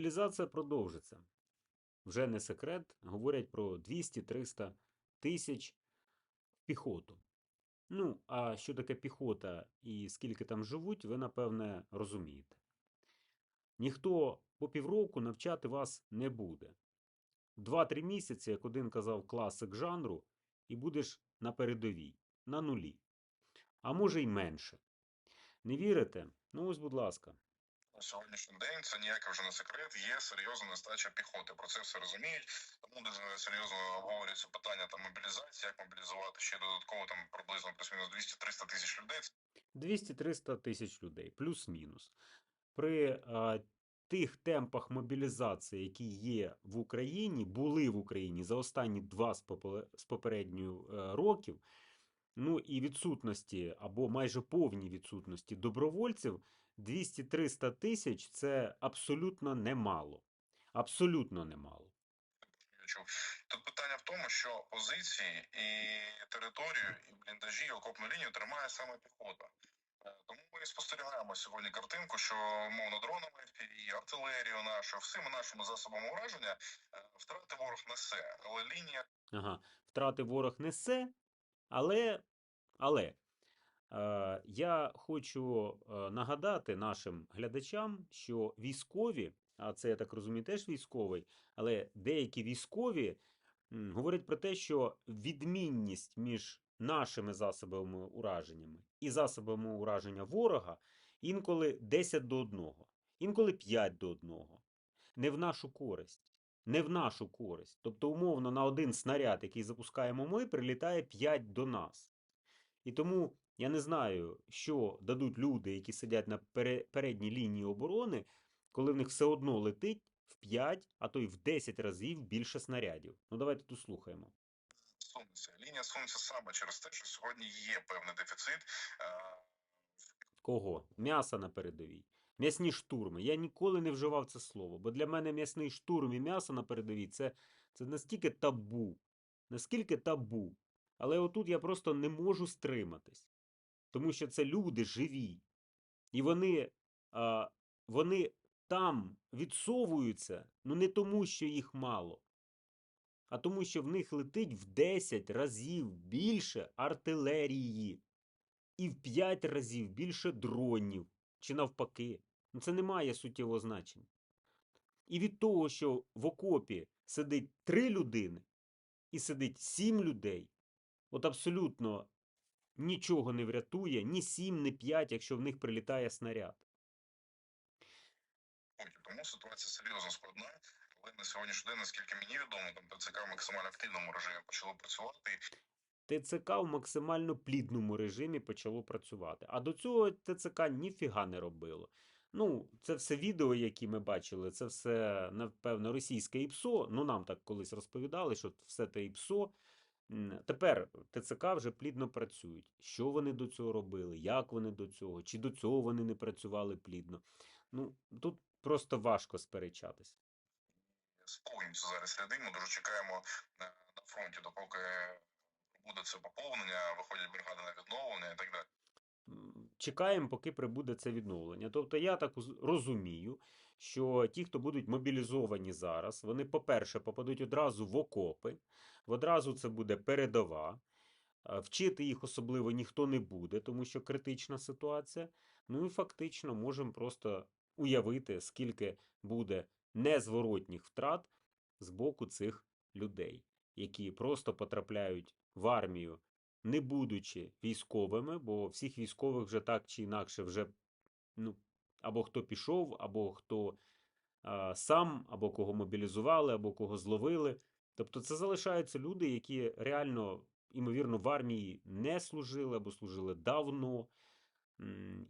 Мобілізація продовжиться. Вже не секрет. Говорять про 200-300 тисяч піхоту. Ну, а що таке піхота і скільки там живуть, ви напевне розумієте. Ніхто по півроку навчати вас не буде. Два-три місяці, як один казав класик жанру, і будеш на передовій, на нулі. А може й менше. Не вірите? Ну ось, будь ласка. На сьогоднішній день це ніякий вже не секрет. Є серйозна нестача піхоти. Про це все розуміють. Тому дуже серйозно обговорюється питання там мобілізації, як мобілізувати ще додатково там приблизно плюс-мінус 200-300 тисяч людей. 200-300 тисяч людей, плюс-мінус. При а, тих темпах мобілізації, які є в Україні, були в Україні за останні два з, попе- з попередньої е, років, ну і відсутності або майже повній відсутності добровольців, 200-300 тисяч це абсолютно немало. Абсолютно немало. Тут питання в тому, що позиції і територію, і бліндажі, і окопну лінію тримає саме піхота. Е, Тому ми спостерігаємо сьогодні картинку, що мовно дронами FPV, артилерію нашу, всіми нашими засобами ураження е, втрати ворог несе, але лінія Ага. Втрати ворог несе, але, але е, я хочу е, нагадати нашим глядачам, що військові, а це я так розумію, теж військовий, але деякі військові говорять про те, що відмінність між нашими засобами ураженнями і засобами ураження ворога інколи 10 до 1, інколи 5 до 1. Не в нашу користь не в нашу користь. Тобто, умовно, на один снаряд, який запускаємо ми, прилітає 5 до нас. І тому я не знаю, що дадуть люди, які сидять на передній лінії оборони, коли в них все одно летить в 5, а то й в 10 разів більше снарядів. Ну, давайте тут слухаємо. сунеться. Лінія сунеться саме через те, що сьогодні є певний дефіцит. е, Кого? М'яса на передовій. М'ясні штурми. Я ніколи не вживав це слово, бо для мене м'ясний штурм і м'ясо на передовій це, це настільки табу. Наскільки табу. Але отут я просто не можу стриматись. Тому що це люди живі. І вони, а, вони там відсовуються, ну не тому, що їх мало, а тому, що в них летить в 10 разів більше артилерії і в 5 разів більше дронів, чи навпаки. Ну це не має суттєвого значення. І від того, що в окопі сидить 3 людини і сидить 7 людей, от абсолютно нічого не врятує, ні 7, ні 5, якщо в них прилітає снаряд. Тому ситуація серйозно складна. Але на сьогоднішній день, наскільки мені відомо, там ТЦК в максимально активному режимі почало працювати. ТЦК в максимально плідному режимі почало працювати. А до цього ТЦК ніфіга не робило. Ну, це все відео, які ми бачили, це все, напевно, російське ІПСО. Ну, нам так колись розповідали, що все те ІПСО. Тепер ТЦК вже плідно працюють. Що вони до цього робили? Як вони до цього? Чи до цього вони не працювали плідно? Ну, тут просто важко сперечатись. Сповнюються зараз ряди. Ми дуже чекаємо е, на фронті, допоки буде це поповнення, виходять бригади на відновлення і так далі. Чекаємо, поки прибуде це відновлення. Тобто я так розумію, що ті, хто будуть мобілізовані зараз, вони, по-перше, попадуть одразу в окопи, одразу це буде передова. Вчити їх особливо ніхто не буде, тому що критична ситуація. Ну і фактично можемо просто уявити, скільки буде незворотніх втрат з боку цих людей, які просто потрапляють в армію не будучи військовими, бо всіх військових вже так чи інакше вже ну, або хто пішов, або хто а, сам, або кого мобілізували, або кого зловили. Тобто це залишаються люди, які реально, ймовірно, в армії не служили або служили давно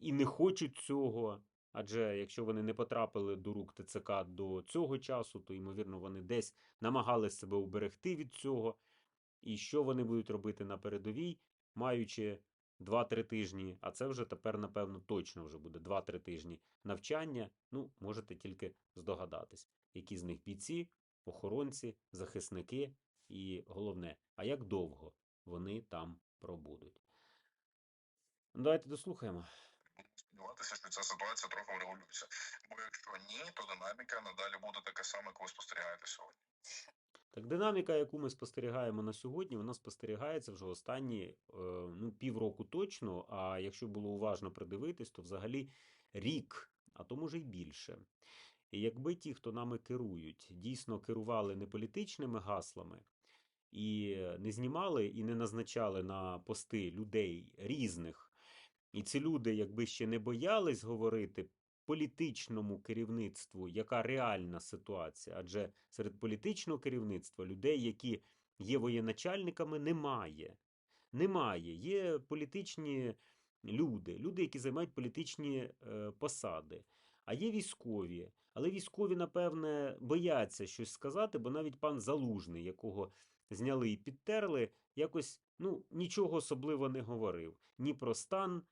і не хочуть цього. Адже якщо вони не потрапили до рук ТЦК до цього часу, то ймовірно вони десь намагались себе уберегти від цього. І що вони будуть робити на передовій, маючи 2-3 тижні, а це вже тепер, напевно, точно вже буде 2-3 тижні навчання. Ну, можете тільки здогадатись, які з них бійці, охоронці, захисники, і головне, а як довго вони там пробудуть. Ну, Давайте дослухаємо. Сподіватися, що ця ситуація трохи врегулюється. Бо якщо ні, то динаміка надалі буде така сама, яку ви спостерігаєте сьогодні. Так, динаміка, яку ми спостерігаємо на сьогодні, вона спостерігається вже останні е, ну, півроку точно. А якщо було уважно придивитись, то взагалі рік, а то може й більше. І якби ті, хто нами керують, дійсно керували не політичними гаслами і не знімали і не назначали на пости людей різних, і ці люди, якби ще не боялись говорити політичному керівництву, яка реальна ситуація, адже серед політичного керівництва людей, які є воєначальниками, немає. Немає. Є політичні люди, люди, які займають політичні е, посади. А є військові. Але військові, напевне, бояться щось сказати, бо навіть пан Залужний, якого зняли і підтерли, якось ну, нічого особливо не говорив. Ні про стан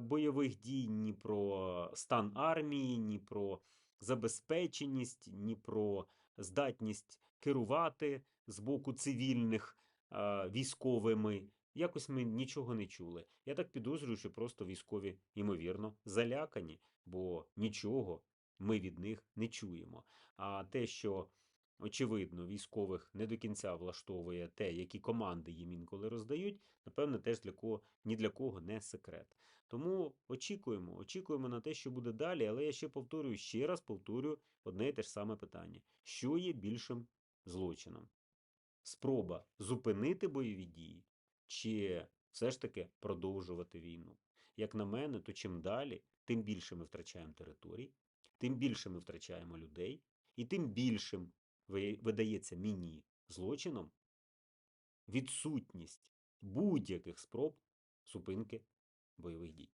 бойових дій, ні про стан армії, ні про забезпеченість, ні про здатність керувати з боку цивільних е, військовими. Якось ми нічого не чули. Я так підозрюю, що просто військові, ймовірно, залякані, бо нічого ми від них не чуємо. А те, що очевидно, військових не до кінця влаштовує те, які команди їм інколи роздають, напевне, теж для кого ні для кого не секрет. Тому очікуємо, очікуємо на те, що буде далі. Але я ще повторюю, ще раз повторюю одне і те ж саме питання: що є більшим злочином? Спроба зупинити бойові дії, чи все ж таки продовжувати війну? Як на мене, то чим далі, тим більше ми втрачаємо територій, тим більше ми втрачаємо людей, і тим більшим видається мені злочином відсутність будь-яких спроб зупинки бойових дій.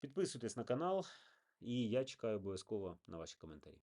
Підписуйтесь на канал, і я чекаю обов'язково на ваші коментарі.